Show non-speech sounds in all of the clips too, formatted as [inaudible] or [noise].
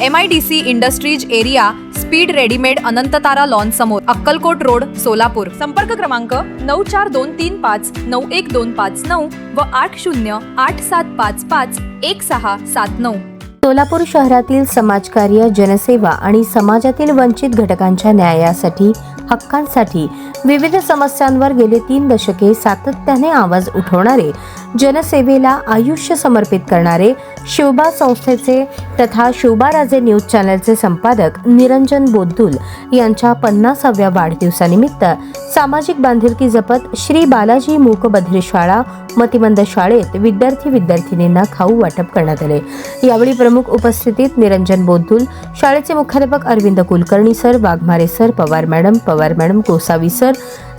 M I D C industries area speed readymade Anantatara lawn समोर Akkalkot road Solapur. संपर्क क्रमांक नऊ चार दोन तीन पाच नऊ एक दोन पाच नऊ व आठ शून्य आठ सात पाच पाच एक सहा सात नऊ. सोलापूर शहरातील समाजकार्य जनसेवा आणि समाजातील वंचित घटकांच्या न्यायासाठी हक्कांसाठी विविध समस्यांवर गेले तीन दशके सातत्याने आवाज उठवणारे जनसेवेला आयुष्य समर्पित करणारे शिवबा संस्थेचे तथा शिवबाराजे न्यूज चॅनलचे संपादक निरंजन बोद्दुल यांच्या पन्नासाव्या वाढदिवसानिमित्त सामाजिक बांधिलकी जपत श्री बालाजी मूकबधीर शाळा मतिमंद शाळेत विद्यार्थी विद्यार्थिनींना खाऊ वाटप करण्यात आले. यावेळी प्रमुख उपस्थितीत निरंजन बोद्धुल शाळेचे मुख्याध्यापक Arvind Kulkarni sir Waghmare sir Pawar madam Pawar madam Gosavi sir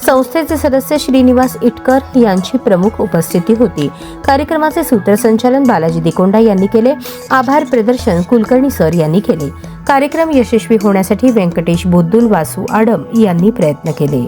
संस्थेचे सदस्य श्रीनिवास इटकर यांची प्रमुख उपस्थिती होती. कार्यक्रमाचे सूत्रसंचालन बालाजी दिकोंडा यांनी केले. आभार प्रदर्शन कुलकर्णी सर यांनी केले. कार्यक्रम यशस्वी होण्यासाठी व्यंकटेश बोद्दुल वासू आडम यांनी प्रयत्न केले.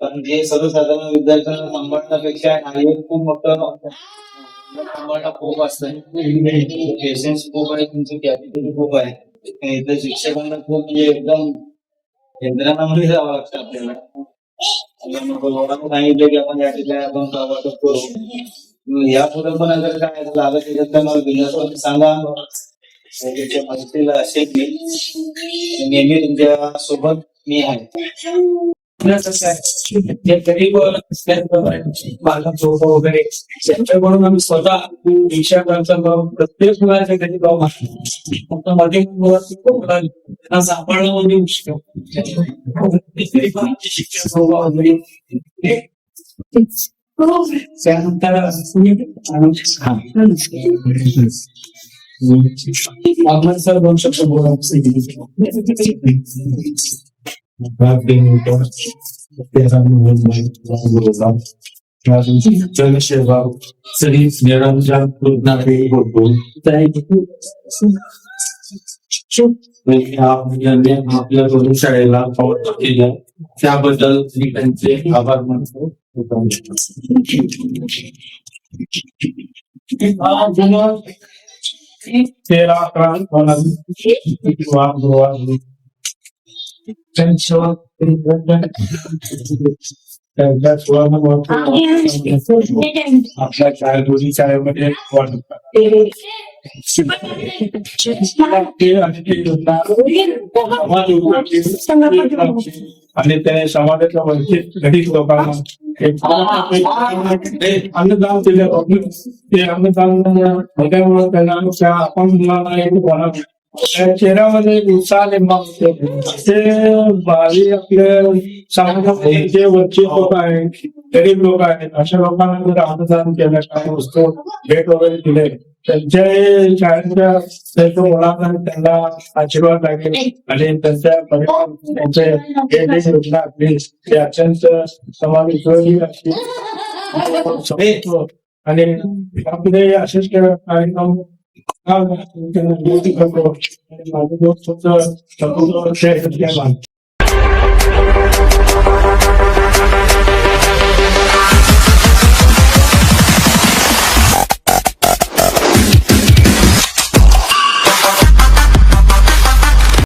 पण जे सर्वसाधारण विद्यार्थ्यांना सांभाळण्यापेक्षा हा एक खूप मोठं सांभाळणं खूप असतं. पेशन्स खूप आहे तुमचं कॅपॅसिटी खूप आहे. आणि इथं शिक्षकांना खूप म्हणजे एकदम यंत्रणामध्ये जावं लागतं आपल्याला. सांगितलं की आपण या ठिकाणी आपण करू. या पुढे पण अगर काय झालं त्याच्यात तर मला बिनधास्त सांगा. त्याच्या मदतीला असेल मी. नेहमी तुमच्यासोबत मी आहे. जे गरीब बालक वगैरे त्यांच्याकडून आम्ही स्वतः रिक्षा प्रत्येक मुलाच्या घरी फक्त मध्ये त्यांना सांभाळणं म्हणजे मुश्किल वगैरे. त्यानंतर सर दोन शब्द बोला जनसेवा श्री निरंजन होतो आपल्या दोन्ही केलं त्याबद्दल मी त्यांचे आभार मानतो तेरा अकरा दोन हजार त्यांच्या त्यांच्या सोळा आपल्या शाळेत दोन्ही शाळेमध्ये ते आणि ते समाज उपयोगी आणि त्याने समाजाच्या वंचित गरीब लोकांना एक अन्नदान दिलं ते अन्नदान दिल्यामुळे त्यांना त्या आपण मुलांना एक बनवलं चेहऱ्यामध्ये उत्साह निर्माण होतो. ते बारी आपल्या समाजामध्ये जे वंचित लोक आहेत गरीब लोक आहेत अशा लोकांना जर अन्नदान केलं काही वस्तू भेट वगैरे दिले त्यांच्या शाळेच्या त्यांच्या मुलांना त्यांना आशीर्वाद लागेल आणि त्यांच्या परिवार योजना आपली ते अत्यंत समाज उपयोगी अशी [laughs] आणि आपले असेच कार्यक्रम करतो